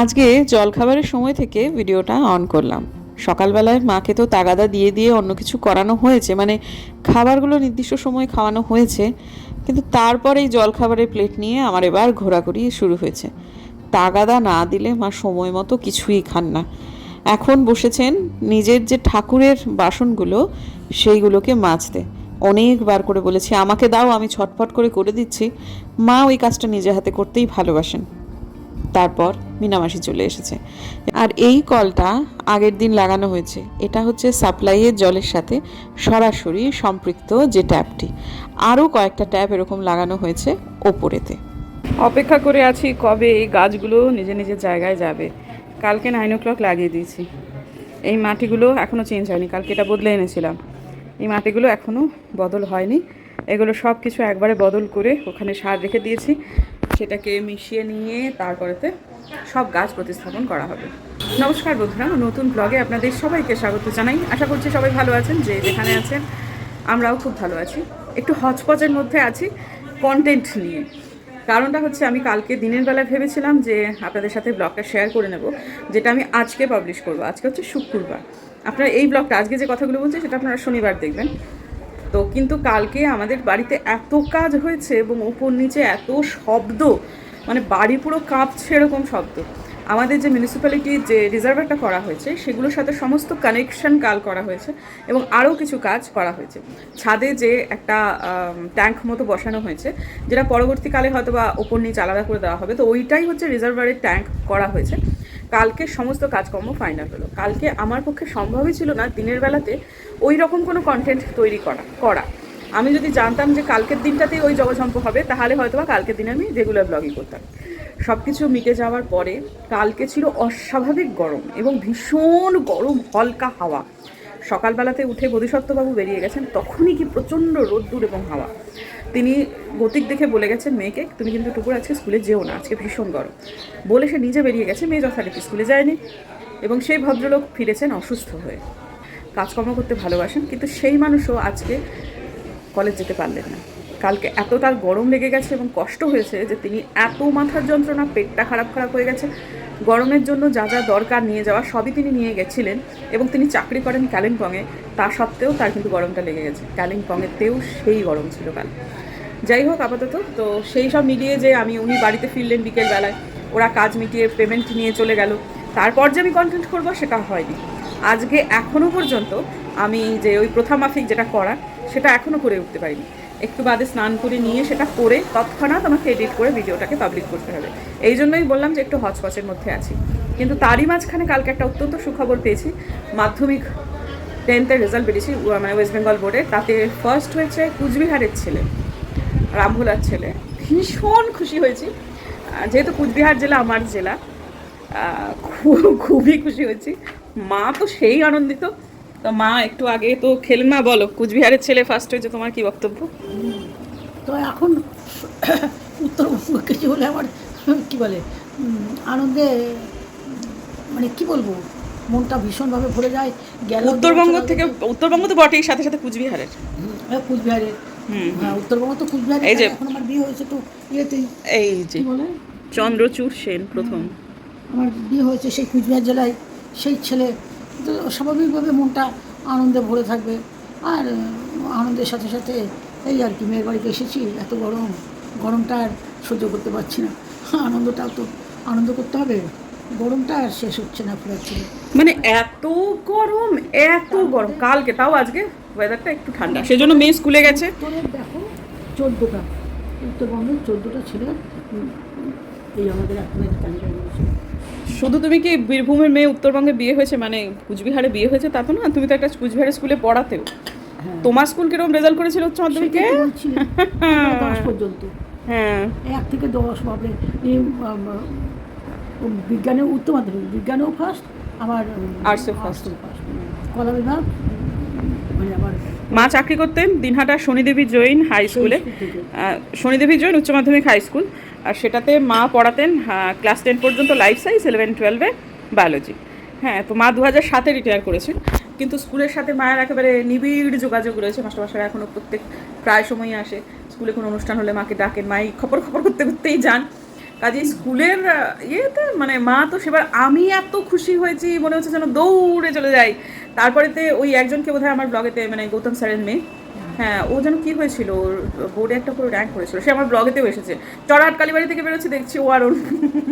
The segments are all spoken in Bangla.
আজকে জলখাবারের সময় থেকে ভিডিওটা অন করলাম। সকালবেলায় মাকে তো তাগাদা দিয়ে দিয়ে অন্য কিছু করানো হয়েছে মানে খাবারগুলো নির্দিষ্ট সময় খাওয়ানো হয়েছে, কিন্তু তারপরে এই জলখাবারের প্লেট নিয়ে আমার এবার ঘোরাঘুরি শুরু হয়েছে। তাগাদা না দিলে মা সময় মতো কিছুই খান না। এখন বসেছেন নিজের যে ঠাকুরের বাসনগুলো, সেইগুলোকে মাজতে। অনেকবার করে বলেছি, আমাকে দাও, আমি ছটফট করে করে দিচ্ছি। মা ওই কাজটা নিজে হাতে করতেই ভালোবাসেন। তারপর মিনামাসি চলে এসেছে। আর এই কলটা আগের দিন লাগানো হয়েছে। এটা হচ্ছে সাপ্লাইয়ের জলের সাথে সরাসরি সম্পৃক্ত যে ট্যাপটি। আরও কয়েকটা ট্যাপ এরকম লাগানো হয়েছে ওপরেতে। অপেক্ষা করে আছি কবে এই গাছগুলো নিজে নিজের জায়গায় যাবে। কালকে নাইন ও ক্লক লাগিয়ে দিয়েছি। এই মাটিগুলো এখনও চেঞ্জ হয়নি। কালকে এটা বদলে এনেছিলাম। এই মাটিগুলো এখনও বদল হয়নি। এগুলো সব কিছু একবারে বদল করে ওখানে সার রেখে দিয়েছি। সেটাকে মিশিয়ে নিয়ে তারপরেতে সব গাছ প্রতিস্থাপন করা হবে। নমস্কার বন্ধুরা, নতুন ব্লগে আপনাদের সবাইকে স্বাগত জানাই। আশা করছি সবাই ভালো আছেন, যে যেখানে আছেন, আমরাও খুব ভালো আছি। একটু হচপচের মধ্যে আছি কন্টেন্ট নিয়ে। কারণটা হচ্ছে আমি কালকে দিনের বেলা ভেবেছিলাম যে আপনাদের সাথে ব্লগটা শেয়ার করে নেব, যেটা আমি আজকে পাবলিশ করব। আজকে হচ্ছে শুক্রবার। আপনারা এই ব্লগটা আজকে যে কথাগুলো বলছি, সেটা আপনারা শনিবার দেখবেন। তো কিন্তু কালকে আমাদের বাড়িতে এত কাজ হয়েছে এবং উপর নিচে এত শব্দ মানে বাড়ি পুরো কাঁপছে এরকম শব্দ। আমাদের যে মিউনিসিপ্যালিটি যে রিজার্ভারটা করা হয়েছে, সেগুলোর সাথে সমস্ত কানেকশন কাল করা হয়েছে এবং আরও কিছু কাজ করা হয়েছে। ছাদে যে একটা ট্যাঙ্ক মতো বসানো হয়েছে, যেটা পরবর্তীকালে হয়তো বা ওপর নিচে আলাদা করে দেওয়া হবে। তো ওইটাই হচ্ছে রিজার্ভারের ট্যাঙ্ক করা হয়েছে। কালকে সমস্ত কাজকর্ম ফাইনাল হলো। কালকে আমার পক্ষে সম্ভবই ছিল না দিনের বেলাতে ওই রকম কোনো কন্টেন্ট তৈরি করা করা। আমি যদি জানতাম যে কালকের দিনটাতেই ওই জগজম্প হবে, তাহলে হয়তো বা কালকের দিনে আমি রেগুলার ব্লগিং করতাম। সব কিছু মিটে যাওয়ার পরে কালকে ছিল অস্বাভাবিক গরম এবং ভীষণ গরম হালকা হাওয়া। সকালবেলাতে উঠে বোধিসত্ত্ববাবু বেরিয়ে গেছেন, তখনই কি প্রচণ্ড রোদ্দুর এবং হাওয়া। তিনি গতিক দেখে বলে গেছেন মেয়েকে, তুমি কিন্তু টুকুর আজকে স্কুলে যেও না, আজকে ভীষণ গরম। বলে সে নিজে বেরিয়ে গেছে, মেয়ে যথারীতি স্কুলে যায়নি এবং সেই ভদ্রলোক ফিরেছেন অসুস্থ হয়ে। কাজকর্ম করতে ভালোবাসেন, কিন্তু সেই মানুষও আজকে কলেজ যেতে পারলেন না। কালকে এত তার গরম লেগে গেছে এবং কষ্ট হয়েছে যে তিনি এত মাথার যন্ত্রণা, পেটটা খারাপ খারাপ হয়ে গেছে। গরমের জন্য যা যা দরকার নিয়ে যাওয়া সবই তিনি নিয়ে গেছিলেন এবং তিনি চাকরি করেন কালিম্পংয়ে তা সত্ত্বেও তার কিন্তু গরমটা লেগে গেছে। কালিম্পংয়েতেও সেই গরম ছিল কাল। যাই হোক, আপাতত তো সেই সব মিলিয়ে যে আমি, উনি বাড়িতে ফিরলেন বিকেলবেলায়। ওরা কাজ মিটিয়ে পেমেন্ট নিয়ে চলে গেল। তারপর যে আমি কন্টেন্ট করব সেটা হয়নি। আজকে এখনও পর্যন্ত আমি যে ওই প্রথা মাফিক যেটা করা, সেটা এখনও করে উঠতে পারিনি। একটু বাদে স্নান করে নিয়ে সেটা করে তৎক্ষণাৎ আমাকে এডিট করে ভিডিওটাকে পাবলিক করতে হবে। এই জন্যই বললাম যে একটু হচপচের মধ্যে আছি। কিন্তু তারই মাঝখানে কালকে একটা অত্যন্ত সুখবর পেয়েছি। মাধ্যমিক টেন্থের রেজাল্ট বেরিয়েছি মানে ওয়েস্ট বেঙ্গল বোর্ডে তাতে ফার্স্ট হয়েছে কুচবিহারের ছেলে রামভোলার ছেলে। ভীষণ খুশি হয়েছি। যেহেতু কুচবিহার জেলা আমার জেলা আহ, খু- খুবই খুশি হয়েছি। মা তো সেই আনন্দিত। তো মা একটু আগে তো খেলেন মা বলো কুচবিহারের ছেলে ফার্স্ট হয়েছে তোমার কি বক্তব্য? তো এখন উত্তরবঙ্গ কিছু হলে আমার কি বলে আনন্দে মানে কি বলব মনটা ভীষণভাবে ভরে যায় গেল উত্তরবঙ্গ থেকে উত্তরবঙ্গ তো বটেই সাথে সাথে কুচবিহারের। কুচবিহারে হুম হ্যাঁ উত্তরবঙ্গ তো কুচবিহারে এই যে- এখন আমার বিয়ে হয়েছে তো ইয়েতেই। এই যে বলে? চন্দ্রচূড় সেন প্রথম। আমার বিয়ে হয়েছে সেই কুচবিহার জেলায় সেই ছেলে তো স্বাভাবিকভাবে মনটা আনন্দে ভরে থাকবে। আর আনন্দের সাথে সাথে এই আর কি মেয়ের বাড়িতে এসেছি এত গরম গরমটা আর সহ্য করতে পারছি না। আনন্দটাও তো আনন্দ করতে হবে গরমটা আর শেষ হচ্ছে না ফুরাচ্ছিল মানে এত গরম এত গরম কালকে তাও আজকে? ওয়েদারটা একটু ঠান্ডা। সেজন্য মেয়ে স্কুলে গেছে। দেখো চোদ্দোটা উত্তরবঙ্গের চোদ্দোটা ছেলে এই আমাদের এখন রয়েছে শুধু তুমি কি বীরভূমের মেয়ে উত্তরবঙ্গে বিয়ে হয়েছে? মানে কুচবিহারে বিয়ে হয়েছে তা তো না তুমি তো একটা কুচবিহারের স্কুলে পড়াতেও। হ্যাঁ। তোমার স্কুল কীরকম রেজাল্ট করেছিল উচ্চ মাধ্যমিকে দশ পর্যন্ত। হ্যাঁ। এক থেকে দশ উম, বিজ্ঞানে উচ্চ মাধ্যমিক বিজ্ঞানেও ফার্স্ট আমার first। ফার্স্ট কলা বিভাগ মানে আমার মা চাকরি করতেন দিনহাটা শনিদেবী জৈন হাই স্কুলে শনিদেবী জৈন উচ্চ মাধ্যমিক হাই স্কুল আর সেটাতে মা পড়াতেন ক্লাস টেন পর্যন্ত লাইফ সায়েন্স ইলেভেন টুয়েলভে বায়োলজি হ্যাঁ তো মা দু হাজার সাতে রিটায়ার করেছেন। কিন্তু স্কুলের সাথে মায়ের একেবারে নিবিড় যোগাযোগ রয়েছে। মাস্টারমশাই এখনও প্রত্যেক প্রায় সময়ই আসে। স্কুলে কোনো অনুষ্ঠান হলে মাকে ডাকেন মাই খবর খবর করতে করতেই যান। কাজে স্কুলের ইয়েতে মানে মা তো সেবার আমি এত খুশি হয়েছি মনে হচ্ছে যেন দৌড়ে চলে যাই। তারপরেতে ওই একজনকে বোধহয় আমার ব্লগেতে মানে গৌতম স্যারের মেয়ে হ্যাঁ ও যেন কি হয়েছিল? ওর বোর্ডে একটা পুরো র্যাঙ্ক করেছিল সে আমার ব্লগেতেও এসেছে। চড়াট কালীবাড়ি থেকে বেরোচ্ছে দেখছি ও আর ওর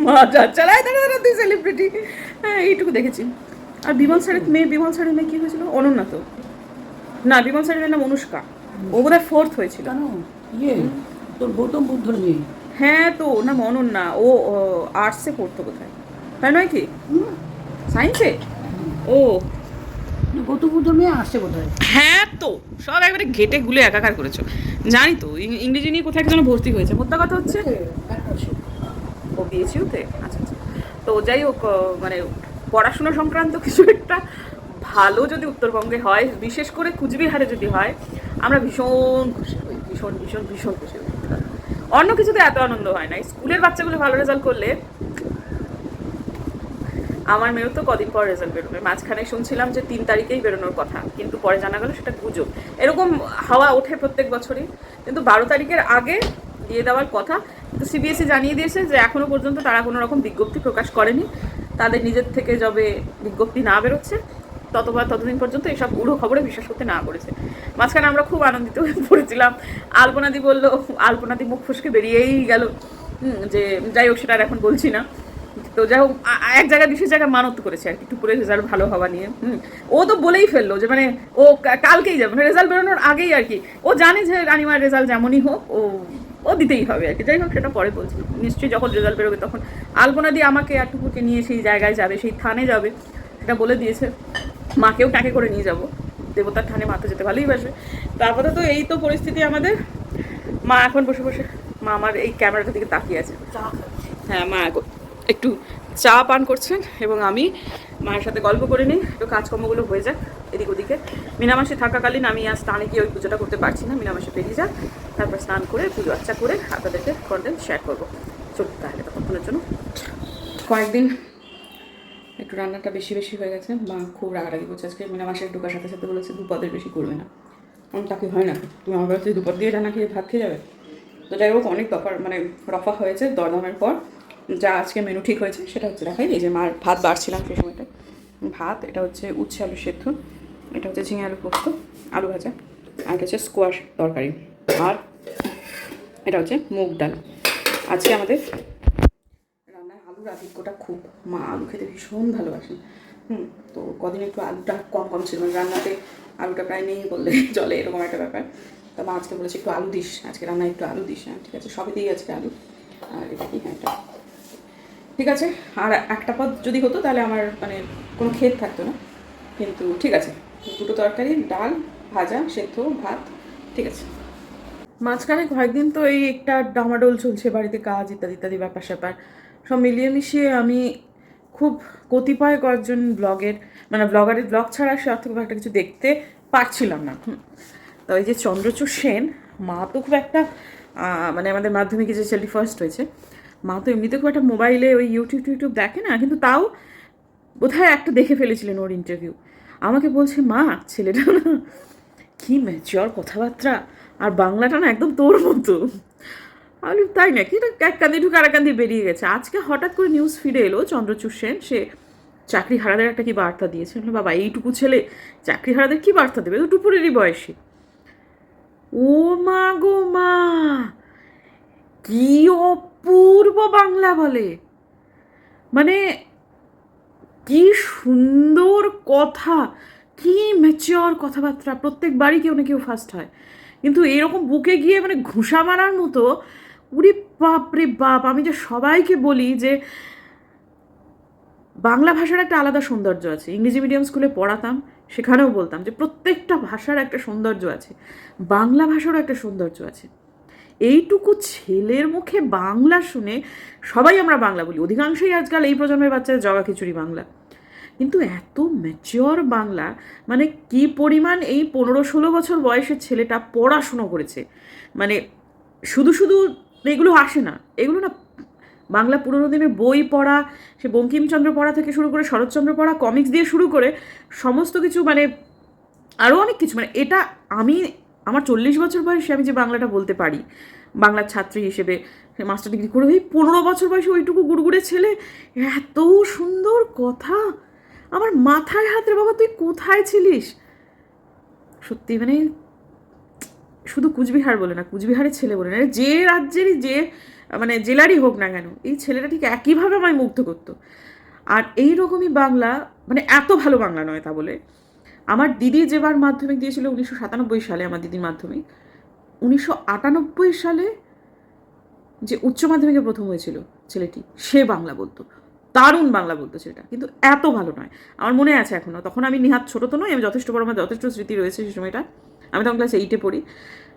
মা যা চালায় দাঁড়া দাঁড়া তুই সেলিব্রিটি হ্যাঁ এইটুকু দেখেছি। আর বিমল স্যারের মেয়ে বিমল স্যারের মেয়ে কী হয়েছিল? অনন্যা তো। না বিমল স্যারের নাম অনুষ্কা। ও বোধহয় ফোর্থ হয়েছিল। কেন? ইয়ে তোর গৌতম বুদ্ধর মেয়ে। হ্যাঁ তো ওর নাম অনন্যা। ও আর্টসে পড়তো কোথায় তাই নয় কি? সায়েন্সে ও গৌতম বুদ্ধর মেয়ে আসছে বোধহয়। হ্যাঁ তো সব একবারে ঘেটে গুলে একাকার করেছ। জানি তো ইংরেজি নিয়ে কোথায় যেন ভর্তি হয়েছে। মোদ্দা কথা হচ্ছে? ও বিএসইউতে আচ্ছা আচ্ছা। তো যাই হোক মানে পড়াশোনা সংক্রান্ত কিছু একটা ভালো যদি উত্তরবঙ্গে হয় বিশেষ করে কুচবিহারে যদি হয় আমরা ভীষণ খুশি হই ভীষণ ভীষণ ভীষণ খুশি হই। অন্য কিছুতে এত আনন্দ হয় না। স্কুলের বাচ্চাগুলো ভালো রেজাল্ট করলে আমার মেয়েও তো কদিন পর রেজাল্ট বেরোবে। মাঝখানে শুনছিলাম যে তিন তারিখেই বেরোনোর কথা, কিন্তু পরে জানা গেল সেটা গুজব। এরকম হাওয়া ওঠে প্রত্যেক বছরই, কিন্তু বারো তারিখের আগে দিয়ে দেওয়ার কথা, কিন্তু সিবিএসসি E জানিয়ে দিয়েছে যে এখনও পর্যন্ত তারা কোনো রকম বিজ্ঞপ্তি প্রকাশ করেনি। তাদের নিজের থেকে যবে বিজ্ঞপ্তি না বেরোচ্ছে, ততবার ততদিন পর্যন্ত এসব উড়ো খবরে বিশ্বাস করতে না করেছে। মাঝখানে আমরা খুব আনন্দিত হয়ে পড়েছিলাম। আলপনাদি বলল, আলপনাদি মুখ ফুসকে বেরিয়েই গেল। যে যাই হোক, সেটা আর এখন বলছি না। তো যাই হোক এক জায়গায় বিশেষ জায়গায় মানত করেছে আর কি টুকুরের রেজাল্ট ভালো হওয়া নিয়ে হুম। ও তো বলেই ফেলল যে মানে ও কালকেই যাবে রেজাল্ট বেরোনোর আগেই আর কি। ও জানে যে রানিমার রেজাল্ট যেমনই হোক ও ও দিতেই হবে আর কি। যাই হোক সেটা পরে বলছি। নিশ্চয়ই যখন রেজাল্ট বেরোবে তখন। আলপনা দিয়ে আমাকে আর টুকুকে নিয়ে সেই জায়গায় যাবে সেই থানে যাবে। সেটা বলে দিয়েছে। মাকেও টাকে করে নিয়ে যাব। দেবতার থানে মা তো যেতে ভালোই বাসবে তারপরে তো এই তো পরিস্থিতি আমাদের। মা এখন বসে বসে মা আমার এই ক্যামেরাটার দিকে তাকিয়ে আছে। হ্যাঁ মা এখন একটু চা পান করছেন এবং আমি মায়ের সাথে গল্প করে নিই একটু কাজকর্মগুলো হয়ে যাক এদিক ওদিকে। মিনামাসে থাকাকালীন আমি আর স্নানে গিয়ে ওই পুজোটা করতে পারছি না। মিনামাসে পেরিয়ে যাক, তারপর স্নান করে, পুজো আচ্ছা করে আপনাদেরকে কন্টেন্ট শেয়ার করব। চলুন তাহলে ততক্ষণের জন্য। কয়েকদিন একটু রান্নাটা বেশি বেশি হয়ে গেছে। মা খুব রাগারাগি করছে আজকে। মিনামাসে ঢোকার সাথে সাথে বলেছে, দুপদের বেশি করবে না। তাকে হয় না? তুমি আমার বাড়িতে দুপদ দিয়ে রান্না খেয়ে ভাত খেয়ে যাবে? তো যাই হোক, অনেক দফার মানে রফা হয়েছে দরদামের পর। যা আজকে মেনু ঠিক হয়েছে, সেটা হচ্ছে দেখাই এই যে মার ভাত বাড়ছিলাম সেই সময়টা ভাত, এটা হচ্ছে উচ্ছে আলু সেদ্ধ, এটা হচ্ছে ঝিঙে আলু পোস্ত, আলু ভাজা, আর হচ্ছে স্কোয়াশ তরকারি, আর এটা হচ্ছে মুগ ডাল। আজকে আমাদের রান্নায় আলুর আধিক্যটা খুব। মা আলু খেতে ভীষণ ভালোবাসেন হুম, তো কদিন একটু আলুটা কম কম ছিল মানে রান্নাতে আলুটা প্রায় নেই বললে চলে এরকম একটা ব্যাপার। তো মা আজকে বলেছে একটু আলু দিস, আজকে রান্নায় একটু আলু দিস হ্যাঁ ঠিক আছে সবই দিই আজকে আলু। আর এটা কি হ্যাঁ ঠিক আছে? আর একটা পদ যদি হতো তাহলে আমার মানে কোনো ক্ষেত থাকতো না। কিন্তু ঠিক আছে, দুটো তরকারি, ডাল, ভাজা, সেদ্ধ, ভাত, ঠিক আছে। মাঝখানে কয়েকদিন তো এই একটা ডামাডোল চলছে, বাড়িতে কাজ ইত্যাদি ইত্যাদি, ব্যাপার স্যাপার। সব মিলিয়ে মিশিয়ে আমি খুব কতিপয় কয়েকজন ব্লগের মানে ব্লগারের ব্লগ ছাড়া সে অর্থ একটা কিছু দেখতে পারছিলাম না। তো এই যে চন্দ্রচূড় সেন, মা তো খুব একটা মানে আমাদের মাধ্যমিকে যে ছেলেটি ফার্স্ট হয়েছে মা তো এমনিতে খুব একটা মোবাইলে ওই ইউটিউব টিউটিউব দেখে না, কিন্তু তাও বোধহয় একটা দেখে ফেলেছিলেন ওর ইন্টারভিউ আমাকে বলছে, মা, ছেলেটা না কি ম্যাচিওর কথাবার্তা, আর বাংলাটা না একদম তোর মতো। আমি তাই নাকি? এটা এক কান্দি ঢুকে আর কান্দি বেরিয়ে গেছে। আজকে হঠাৎ করে নিউজ ফিরে এলো চন্দ্রচূড় সেন, সে চাকরি হারাদের একটা কি বার্তা দিয়েছে। বাবা, এইটুকু ছেলে চাকরি হারাদের কি বার্তা দেবে? তো টুপুরেরই বয়সী। ও মা গো মা, কি অপূর্ব বাংলা বলে। মানে কি সুন্দর কথা, কি ম্যাচিওর কথাবার্তা। প্রত্যেকবারই কেউ না কেউ ফার্স্ট হয়। কিন্তু এরকম বুকে গিয়ে মানে ঘুষা মারার মতো উরি বাপ রে বাপ, আমি যে সবাইকে বলি যে বাংলা ভাষার একটা আলাদা সৌন্দর্য আছে। ইংরেজি মিডিয়াম স্কুলে পড়াতাম, সেখানেও বলতাম যে প্রত্যেকটা ভাষার একটা সৌন্দর্য আছে। বাংলা ভাষারও একটা সৌন্দর্য আছে। এইটুকু ছেলের মুখে বাংলা শুনে সবাই আমরা বাংলা বলি। অধিকাংশই আজকাল এই প্রজন্মের বাচ্চারা জগা খিচুড়ি বাংলা। কিন্তু এত ম্যাচিওর বাংলা মানে কি পরিমাণ এই পনেরো ষোলো বছর বয়সের ছেলেটা পড়াশুনো করেছে। মানে শুধু শুধু এগুলো আসে না, এগুলো না বাংলা পুরোনো দিনের বই পড়া, সে বঙ্কিমচন্দ্র পড়া থেকে শুরু করে শরৎচন্দ্র পড়া কমিক্স দিয়ে শুরু করে সমস্ত কিছু মানে আরও অনেক কিছু মানে এটা আমি আমার চল্লিশ বছর বয়সে আমি যে বাংলাটা বলতে পারি বাংলার ছাত্রী হিসেবে মাস্টার ডিগ্রি করে ওই পনেরো বছর বয়সে ওইটুকু গুড়গুড়ে ছেলে, এত সুন্দর কথা! আমার মাথায় হাতের বাবা, তুই কোথায় ছিলিস? সত্যি মানে শুধু কুচবিহার বলে না, কুচবিহারের ছেলে বলে না, যে রাজ্যেরই যে মানে জেলারই হোক না কেন, এই ছেলেটা ঠিক একইভাবে আমায় মুগ্ধ করতো। আর এই রকমই বাংলা মানে এত ভালো বাংলা নয় তা বলে। আমার দিদি যেবার মাধ্যমিক দিয়েছিল উনিশশো সাতানব্বই সালে, আমার দিদির মাধ্যমিক। উনিশশো আটানব্বই সালে যে উচ্চ মাধ্যমিকে প্রথম হয়েছিল ছেলেটি, সে বাংলা বলতো। দারুণ বাংলা বলতো ছেলেটা, কিন্তু এত ভালো নয়। আমার মনে আছে এখনও তখন আমি নিহাত ছোটো তো নয় আমি যথেষ্ট বড়, আমার যথেষ্ট স্মৃতি রয়েছে সেই সময়টা। আমি তখন ক্লাস এইটে পড়ি।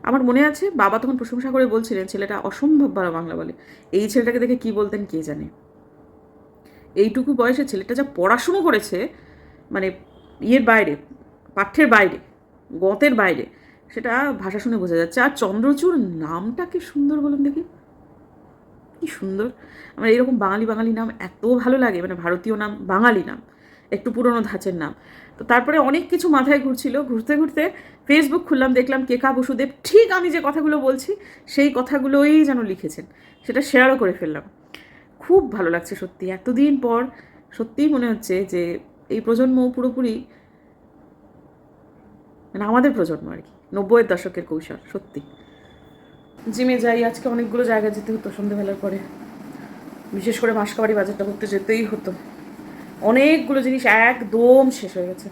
আমার মনে আছে বাবা তখন প্রশংসা করে বলছিলেন, ছেলেটা অসম্ভব ভালো বাংলা বলে। এই ছেলেটাকে দেখে কি বলতেন কে জানে? এইটুকু বয়সে ছেলেটা যা পড়াশুনো করেছে মানে ইয়ের বাইরে পাঠ্যের বাইরে, গতের বাইরে, সেটা ভাষা শুনে বোঝা যাচ্ছে। আর চন্দ্রচূড় নামটা কি সুন্দর বলুন দেখি। কি সুন্দর। আমার এরকম বাঙালি বাঙালি নাম এত ভালো লাগে মানে ভারতীয় নাম, বাঙালি নাম, একটু পুরনো ধাঁচের নাম। তো তারপরে অনেক কিছু মাথায় ঘুরছিল, ঘুরতে ঘুরতে ফেসবুক খুললাম, দেখলাম কেকা বসুদেব, ঠিক আমি যে কথাগুলো বলছি, সেই কথাগুলোই যেন লিখেছেন, সেটা শেয়ারও করে ফেললাম। খুব ভালো লাগছে সত্যি, এতদিন পর সত্যিই মনে হচ্ছে যে এই প্রজন্ম পুরোপুরি মানে আমাদের প্রজন্ম আর কি। নব্বইয়ের দশকের কৌশল, সত্যি। জিমে যাই, আজকে অনেকগুলো জায়গায় যেতে হতো সন্ধ্যেবেলার পরে। বিশেষ করে মাসকাবাড়ি বাজারটা করতে যেতেই হতো। অনেকগুলো জিনিস একদম শেষ হয়ে গেছে।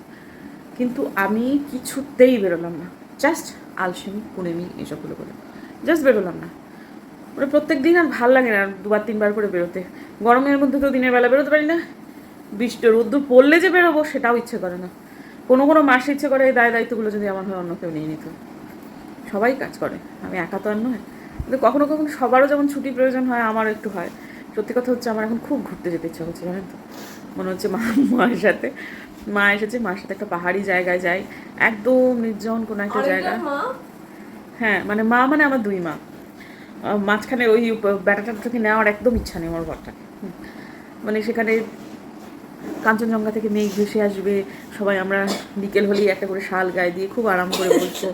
কিন্তু আমি কিছুতেই বেরোলাম না। জাস্ট আলসেমি, কুনেমি এসবগুলো করে। জাস্ট বেরোলাম না। ওটা প্রত্যেক দিন আর ভালো লাগে না দুবার, তিনবার করে বেরোতে। গরমের মধ্যে তো দিনের বেলা বেরোতে পারি না। বৃষ্টি, রোদ্দুর পড়লে যে বেরোবো সেটাও ইচ্ছে করে না। কোনো কোনো মাসে ইচ্ছে করে এই দায় দায়িত্বগুলো যদি আমার হয় অন্য কেউ নিয়ে নিত। সবাই কাজ করে আমি একা তো আর নয়। কিন্তু কখনো কখনো সবারও যেমন ছুটি প্রয়োজন হয় আমারও একটু হয়। সত্যি কথা হচ্ছে আমার এখন খুব ঘুরতে যেতে ইচ্ছা হচ্ছে জানেন তো? মনে হচ্ছে মা মায়ের সাথে মা এসেছে মার সাথে একটা পাহাড়ি জায়গায় যাই। একদম নির্জন কোনো একটা জায়গা। হ্যাঁ মানে মা মানে আমার দুই মা। মাঝখানে ওই ব্যাটাটার থেকে নেওয়ার একদম ইচ্ছা নেই আমার ঘরটাকে। মানে সেখানে কাঞ্চনজঙ্ঘা থেকে মেঘ ভেসে আসবে সবাই আমরা বিকেল হলেই একটা করে শাল গায়ে দিয়ে খুব আরাম করে বসবো।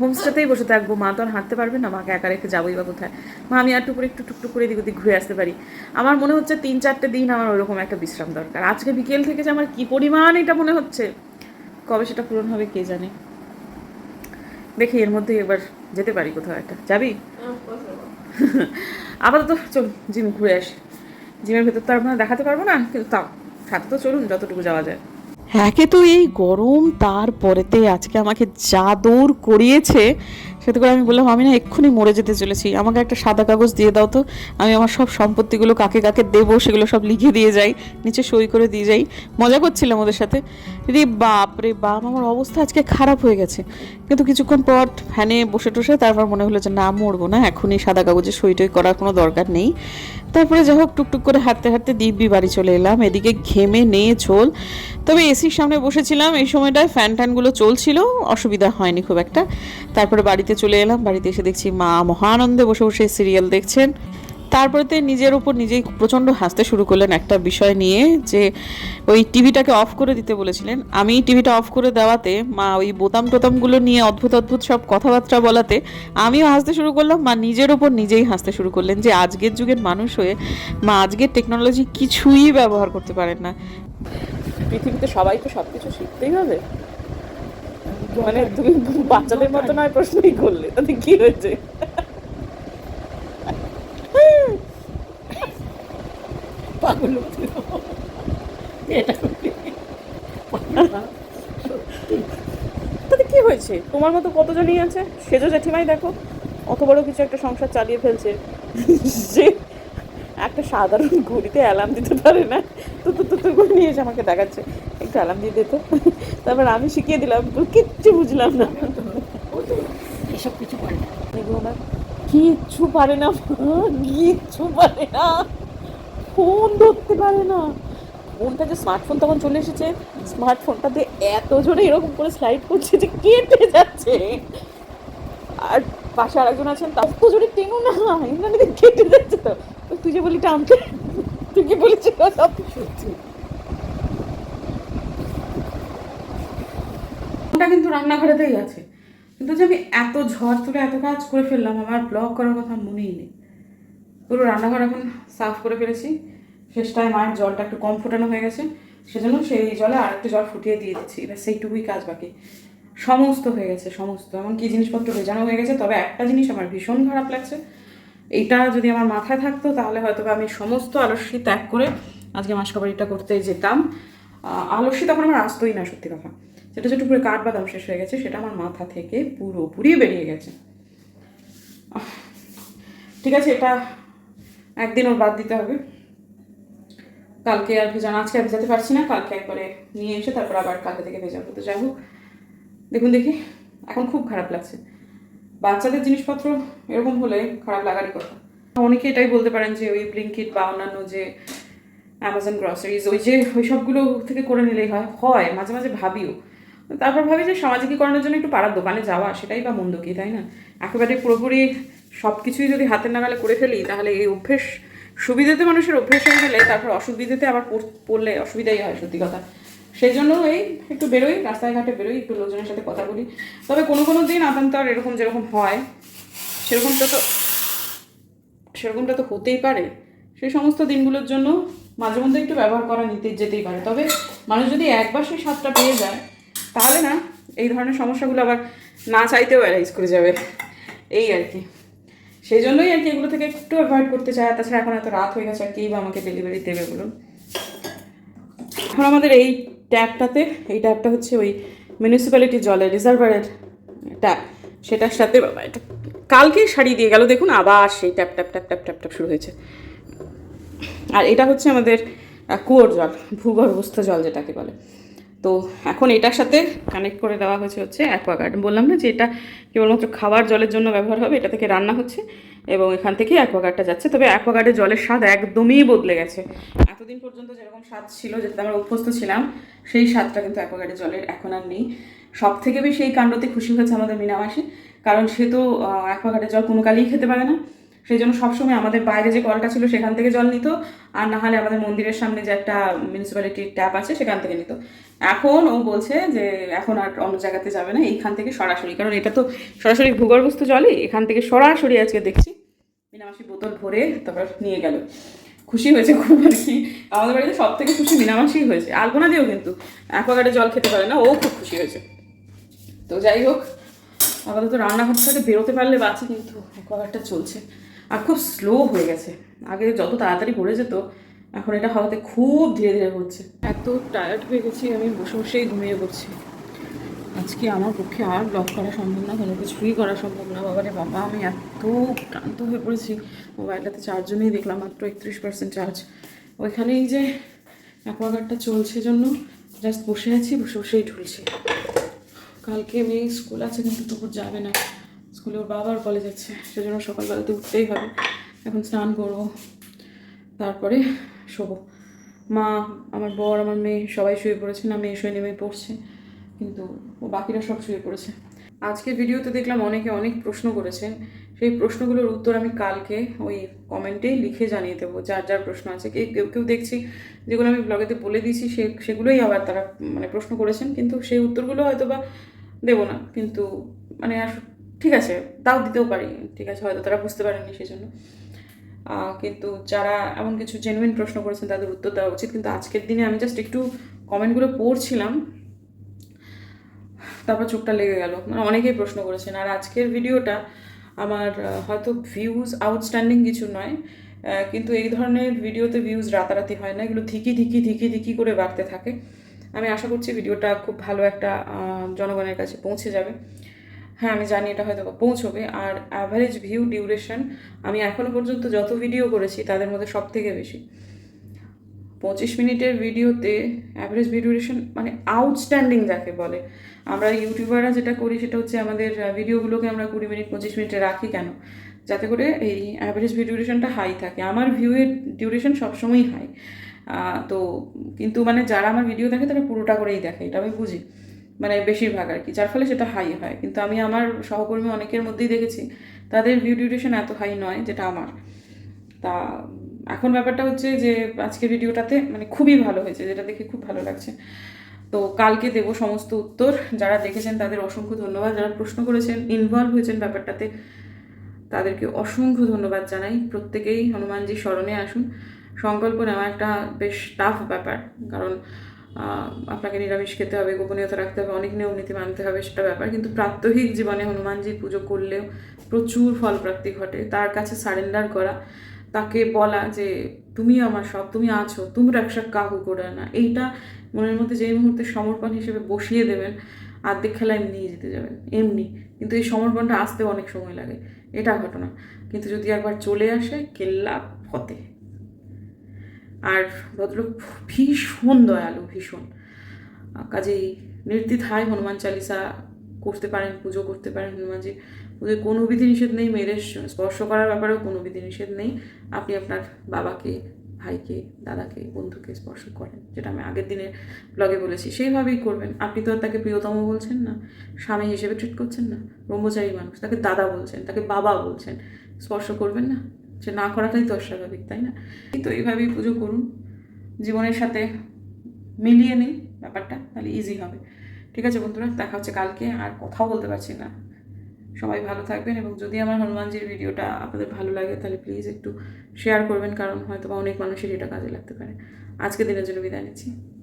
হোমস্টেতেই বসে থাকব মা তো আর হাঁটতে পারবে না মাকে একা রেখে যাবোই বা কোথায়। মা আমি আর টুকুরে একটু টুকটুক করে এদিক ওদিক ঘুরে আসতে পারি। আমার মনে হচ্ছে তিন চারটে দিন আমার ওইরকম একটা বিশ্রাম দরকার। আজকে বিকেল থেকে যে আমার কী পরিমাণ এটা মনে হচ্ছে কবে সেটা পূরণ হবে কে জানে। দেখি এর মধ্যে এবার যেতে পারি কোথাও একটা। যাবি? আপাতত চল জিম ঘুরে আসি। জিমের ভেতর তো আর দেখাতে পারব না কিন্তু তাও। সাথে তো চলুন, যতটুকু যাওয়া যায়। একে তো এই গরম, তারপরেতে আজকে আমাকে যা দৌড় করিয়েছে। সেটা করে আমি বললাম, আমি না এক্ষুনি মরে যেতে চলেছি। আমাকে একটা সাদা কাগজ দিয়ে দাও তো। আমি আমার সব সম্পত্তিগুলো কাকে কাকে দেবো, সেগুলো সব লিখে দিয়ে যাই, নিচে সই করে দিয়ে যাই। মজা করছিলাম ওদের সাথে। রে বাপ রে বাপ, আমার অবস্থা আজকে খারাপ হয়ে গেছে। কিন্তু কিছুক্ষণ পর ফ্যানে বসে টসে, তারপর মনে হলো যে, না, মরবো না। এখনই সাদা কাগজে সই টই করার কোনো দরকার নেই। তারপরে যাই হোক, টুকটুক করে হাঁটতে হাঁটতে দিব্যি বাড়ি চলে এলাম। এদিকে ঘেমে নিয়ে ঝোল। তবে এসির সামনে বসেছিলাম। এই সময়টায় ফ্যান ট্যানগুলো চলছিল। অসুবিধা হয়নি খুব একটা। তারপরে বাড়িতে চলে এলাম। বাড়িতে এসে দেখছি মা মহানন্দে বসে বসে সিরিয়াল দেখছেন। তারপরে তো নিজের ওপর নিজেই প্রচণ্ড হাসতে শুরু করলেন একটা বিষয় নিয়ে যে ওই টিভিটাকে অফ করে দিতে বলেছিলেন। আমি টিভিটা অফ করে দেওয়াতে মা ওই বোতাম টোতামগুলো নিয়ে অদ্ভুত অদ্ভুত সব কথাবার্তা বলাতে আমিও হাসতে শুরু করলাম। মা নিজের ওপর নিজেই হাসতে শুরু করলেন যে আজকের যুগের মানুষ হয়ে মা আজকের টেকনোলজি কিছুই ব্যবহার করতে পারেন না। পৃথিবীতে সবাই তো সব কিছু শিখতেই হবে। মানে তুমি বাচ্চাদের মতো নয় প্রশ্নই করলে। তাতে কি হয়েছে? পাগল। এটা তাতে কি হয়েছে? তোমার মতো কতজনই আছে? সেজো জেঠিমাই দেখো অত বড় কিছু একটা সংসার চালিয়ে ফেলছে। যে একটা সাধারণ ঘড়িতে অ্যালার্ম দিতে পারে না তো তো তো করে নিয়ে এসে আমাকে দেখাচ্ছে। একটু অ্যালার্ম দিয়ে দিত তারপর আমি শিখিয়ে দিলাম কিচ্ছু বুঝলাম না। এসব কিছু পারে না। কিচ্ছু পারে না, কিচ্ছু পারে না। ফোন ধরতে পারে না। ফোনটা যে স্মার্টফোন তখন চলে এসেছে স্মার্টফোনটাতে এত জোরে এরকম করে স্লাইড করছে যে কেটে যাচ্ছে। আর পাশে আরেকজন আছেন তা তো জোরে টেনো না দিয়ে কেটে যাচ্ছে তো। তুই যে বলি টানতে তুই কি বলেছিস সব সত্যি। ফোনটা কিন্তু রান্নাঘরেতেই আছে। কিন্তু যে আমি এত ঝড় তুলে এত কাজ করে ফেললাম, আমার ব্লগ করার কথা মনেই নেই। পুরো রান্নাঘর এখন সাফ করে ফেলেছি। শেষটায় মায়ের জলটা একটু কম ফোটানো হয়ে গেছে, সেজন্য সেই জলে আর একটু জল ফুটিয়ে দিয়ে দিচ্ছি। এবার সেইটুকুই কাজ বাকি। সমস্ত হয়ে গেছে, সমস্ত। এমন এমনকি জিনিসপত্র ভেজানো হয়ে গেছে, তবে একটা জিনিস আমার ভীষণ খারাপ লাগছে। এইটা যদি আমার মাথায় থাকতো, তাহলে হয়তো আমি সমস্ত আলস্যি ত্যাগ করে আজকে মাসকাবাড়িটা করতে যেতাম। আলস্যি তখন আমার আসতোই না, সত্যি কথা। সেটা যেটুকু করে কাঠবাদাম শেষ হয়ে গেছে, সেটা আমার মাথা থেকে পুরোপুরি বেরিয়ে গেছে। ঠিক আছে, এটা একদিন ওর বাদ দিতে হবে। কালকে আর ভেজানো আজকে আর ভেজাতে পারছি না। কালকে একবারে নিয়ে এসে তারপর আবার কালকে থেকে ভেজাবো তো যাই হোক দেখুন দেখি, এখন খুব খারাপ লাগছে। বাচ্চাদের জিনিসপত্র এরকম হলে খারাপ লাগারই কথা। অনেকে এটাই বলতে পারেন যে ওই ব্লিঙ্কিট বা অন্যান্য যে অ্যামাজন গ্রসারিজ ওই যে, ওই সবগুলো থেকে করে নিলেই হয় হয়, মাঝে মাঝে ভাবিও। তারপর ভাবি যে সামাজিকীকরণের জন্য একটু পাড়ার দোকানে যাওয়া, সেটাই বা মন্দ কি, তাই না? একেবারে পুরোপুরি সব কিছুই যদি হাতের নাগালে করে ফেলি, তাহলে এই অভ্যেস, সুবিধাতে মানুষের অভ্যেস হয়ে গেলে, তারপর অসুবিধাতে আবার পড়লে অসুবিধাই হয়, সত্যি কথা। সেই জন্য এই একটু বেরোই রাস্তায় ঘাটে বেরোই, একটু লোকজনের সাথে কথা বলি। তবে কোনো কোনো দিন আতঙ্কার এরকম যেরকম হয়, সেরকমটা তো সেরকমটা তো হতেই পারে। সেই সমস্ত দিনগুলোর জন্য মাঝে মধ্যে একটু ব্যবহার করা নিতে যেতেই পারে। তবে মানুষ যদি একবার সেই স্বাদটা পেয়ে যায়, তাহলে না, এই ধরনের সমস্যাগুলো আবার না চাইতেও অ্যারাইজ করে যাবে। এই আর কি। সেই জন্যই আর কি এগুলো থেকে একটু অ্যাভয়েড করতে চায় তাছাড়া এখন এত রাত হয়ে গেছে, আর কেই বা আমাকে ডেলিভারি দেবে বলুন? এখন আমাদের এই ট্যাপটাতে, এই ট্যাপটা হচ্ছে ওই মিউনিসিপ্যালিটি জলের রিজার্ভারের ট্যাপ। সেটার সাথে বাবা, এটা কালকেই সারিয়ে দিয়ে গেল। দেখুন আবার সেই tap tap tap tap tap tap শুরু হয়েছে। আর এটা হচ্ছে আমাদের কুয়োর জল, ভূগর্ভস্থ জল যেটাকে বলে। তো এখন এটার সাথে কানেক্ট করে দেওয়া হয়েছে হচ্ছে অ্যাকোয়াগার্ড বললাম না যে এটা কেবলমাত্র খাবার জলের জন্য ব্যবহার হবে, এটা থেকে রান্না হচ্ছে এবং এখান থেকে অ্যাকোয়াগার্ডটা যাচ্ছে। তবে অ্যাকোয়াগার্ডের জলের স্বাদ একদমই বদলে গেছে। এতদিন পর্যন্ত যেরকম স্বাদ ছিল যেটা আমরা অভ্যস্ত ছিলাম, সেই স্বাদটা কিন্তু অ্যাকোয়াগার্ডের জলের এখন আর নেই। সব থেকে বেশি এই কাণ্ডতে খুশি হয়েছে আমাদের মিনামাসি, কারণ সে তো অ্যাকোয়াগার্ডের জল কোনো কালেই খেতে পারে না। সেই জন্য সবসময় আমাদের বাইরে যে কলটা ছিল সেখান থেকে জল নিত, আর না হলে আমাদের মন্দিরের সামনে যে একটা মিউনিসিপ্যালিটির ট্যাপ আছে সেখান থেকে নিত। এখন ও বলছে যে এখন আর অন্য জায়গাতে যাবে না, এইখান থেকে সরাসরি, কারণ এটা তো সরাসরি ভূগর্ভস্থ জলই, এখান থেকে সরাসরি আজকে দেখছি। মিনামাসি বোতল ভরে তারপর নিয়ে গেল। খুশি হয়েছে খুব আর কি। আমাদের বাড়িতে সব থেকে খুশি মিনামাসি হয়েছে আলপনা দিয়েও কিন্তু। অ্যাকোয়াগার্ডে জল খেতে পারে না, ও খুব খুশি হয়েছে। তো যাই হোক, আপাতত রান্নাঘর থেকে বেরোতে পারলে বাঁচি, কিন্তু অ্যাকোয়াগার্ডটা চলছে। আর খুব স্লো হয়ে গেছে। আগে যত তাড়াতাড়ি পড়ে যেত, এখন এটা হওয়াতে খুব ধীরে ধীরে হচ্ছে এত টায়ার্ড হয়ে গেছি, আমি বসে বসেই ঘুমিয়ে পড়ছি। আজকে আমার পক্ষে আর ব্লগ করা সম্ভব না, কোনো কিছুই করা সম্ভব না। বাবারে বাবা, আমি এত ক্লান্ত হয়ে পড়েছি। মোবাইলটাতে চার্জও নেই দেখলাম মাত্র একত্রিশ পার্সেন্ট চার্জ ওইখানেই যে অ্যাকোয়াগার্ডটা চলছে জন্য জাস্ট বসে আছি, বসে বসেই ঢুলছি। কালকে মেয়ে স্কুল আছে, কিন্তু তবু যাবে না। স্কুলে ওর বাবা বাবার কলেজ আছে সেজন্য সকালবেলাতে উঠতেই হবে। এখন স্নান করব, তারপরে শোবো। মা, আমার বর, আমার মেয়ে সবাই শুয়ে পড়েছে, না মেয়ে শুয়ে নেমে পড়ছে, কিন্তু ও বাকিরা সব শুয়ে পড়েছে। আজকের ভিডিওতে দেখলাম অনেকে অনেক প্রশ্ন করেছেন। সেই প্রশ্নগুলোর উত্তর আমি কালকে ওই কমেন্টেই লিখে জানিয়ে দেবো, যার যার প্রশ্ন আছে। কেউ কেউ দেখছি যেগুলো আমি ব্লগেতে বলে দিয়েছি, সে, সেগুলোই আবার তারা মানে প্রশ্ন করেছেন, কিন্তু সেই উত্তরগুলো হয়তো বা দেবো না। কিন্তু মানে আর ঠিক আছে, তাও দিতেও পারি, ঠিক আছে, হয়তো তারা বুঝতে পারেননি সেই জন্য কিন্তু যারা এমন কিছু জেনুইন প্রশ্ন করেছেন তাদের উত্তর দেওয়া উচিত, কিন্তু আজকের দিনে আমি জাস্ট একটু কমেন্টগুলো পড়ছিলাম, তারপর চোখটা লেগে গেল। মানে অনেকেই প্রশ্ন করেছেন, আর আজকের ভিডিওটা আমার হয়তো ভিউজ আউটস্ট্যান্ডিং কিছু নয় কিন্তু এই ধরনের ভিডিওতে ভিউজ রাতারাতি হয় না, এগুলো ধিকি ধিকি ধিকি ধিকি করে বাড়তে থাকে। আমি আশা করছি ভিডিওটা খুব ভালো একটা জনগণের কাছে পৌঁছে যাবে। হ্যাঁ আমি জানি এটা হয়তো পৌঁছবে। আর অ্যাভারেজ ভিউ ডিউরেশন আমি এখনও পর্যন্ত যত ভিডিও করেছি, তাদের মধ্যে সব থেকে বেশি। পঁচিশ মিনিটের ভিডিওতে অ্যাভারেজ ভিডিওরেশন মানে আউটস্ট্যান্ডিং যাকে বলে। আমরা ইউটিউবাররা যেটা করি, সেটা হচ্ছে আমাদের ভিডিওগুলোকে আমরা কুড়ি মিনিট, পঁচিশ মিনিটে রাখি কেন? যাতে করে এই অ্যাভারেজ ভিডিওরেশনটা হাই থাকে। আমার ভিউয়ের ডিউরেশন সবসময়ই হাই তো কিন্তু মানে যারা আমার ভিডিও দেখে, তারা পুরোটা করেই দেখে, এটা আমি বুঝি। মানে বেশিরভাগ আর কি, যার ফলে সেটা হাই হয়। কিন্তু আমি আমার সহকর্মী অনেকের মধ্যেই দেখেছি, তাদের ভিউ ডিউরেশন এত হাই নয় যেটা আমার। তা এখন ব্যাপারটা হচ্ছে যে, আজকের ভিডিওটাতে মানে খুবই ভালো হয়েছে, যেটা দেখে খুব ভালো লাগছে। তো কালকে দেবো সমস্ত উত্তর। যারা দেখেছেন তাদের অসংখ্য ধন্যবাদ। যারা প্রশ্ন করেছেন ইনভলভ হয়েছেন ব্যাপারটাতে, তাদেরকে অসংখ্য ধন্যবাদ জানাই। প্রত্যেকেই হনুমানজির স্মরণে আসুন। সংকল্প নেওয়া একটা বেশ টাফ ব্যাপার। কারণ আপনাকে নিরামিষ খেতে হবে, গোপনীয়তা রাখতে হবে, অনেক নিয়ম নীতি মানতে হবে, সেটা ব্যাপার। কিন্তু প্রাত্যহিক জীবনে হনুমানজির পুজো করলেও প্রচুর ফলপ্রাপ্তি ঘটে। তার কাছে সারেন্ডার করা, তাকে বলা যে, তুমি আমার সব, তুমি আছো, তুমি রক্ষা কাহু করে না। এইটা মনের মধ্যে যেই মুহূর্তে সমর্পণ হিসেবে বসিয়ে দেবেন, আর্ধেক খেলা এমনিই জিতে যাবেন। এমনি। কিন্তু এই সমর্পণটা আসতে অনেক সময় লাগে। এটা ঘটনা। কিন্তু যদি একবার চলে আসে কেল্লা ফতে। আর ভদ্রলোক ভীষণ দয়ালু, ভীষণ। কাজেই নির্দ্বিধায় হনুমান চালিসা করতে পারেন, পুজো করতে পারেন হনুমানজি। পুজোয় কোনো বিধিনিষেধ নেই, মেয়েদের স্পর্শ করার ব্যাপারেও কোনো বিধিনিষেধ নেই। আপনি আপনার বাবাকে, ভাইকে, দাদাকে, বন্ধুকে স্পর্শ করেন, যেটা আমি আগের দিনের ব্লগে বলেছি। সেইভাবেই করবেন। আপনি তো তাকে প্রিয়তম বলছেন না, স্বামী হিসেবে ট্রিট করছেন না, ব্রহ্মচারী মানুষ, তাকে দাদা বলছেন, তাকে বাবা বলছেন। স্পর্শ করবেন না? সে না করাটাই তো অস্বাভাবিক, তাই না? তো এইভাবেই পুজো করুন। জীবনের সাথে মিলিয়ে নিন ব্যাপারটা, তাহলে ইজি হবে। ঠিক আছে বন্ধুরা, দেখা হচ্ছে কালকে, আর কথাও বলতে পারছি না। সবাই ভালো থাকবেন, এবং যদি আমার হনুমানজির ভিডিওটা আপনাদের ভালো লাগে, তাহলে প্লিজ একটু শেয়ার করবেন, কারণ হয়তো বা অনেক মানুষের এটা কাজে লাগতে পারে। আজকে দিনের জন্য বিদায় নিচ্ছি।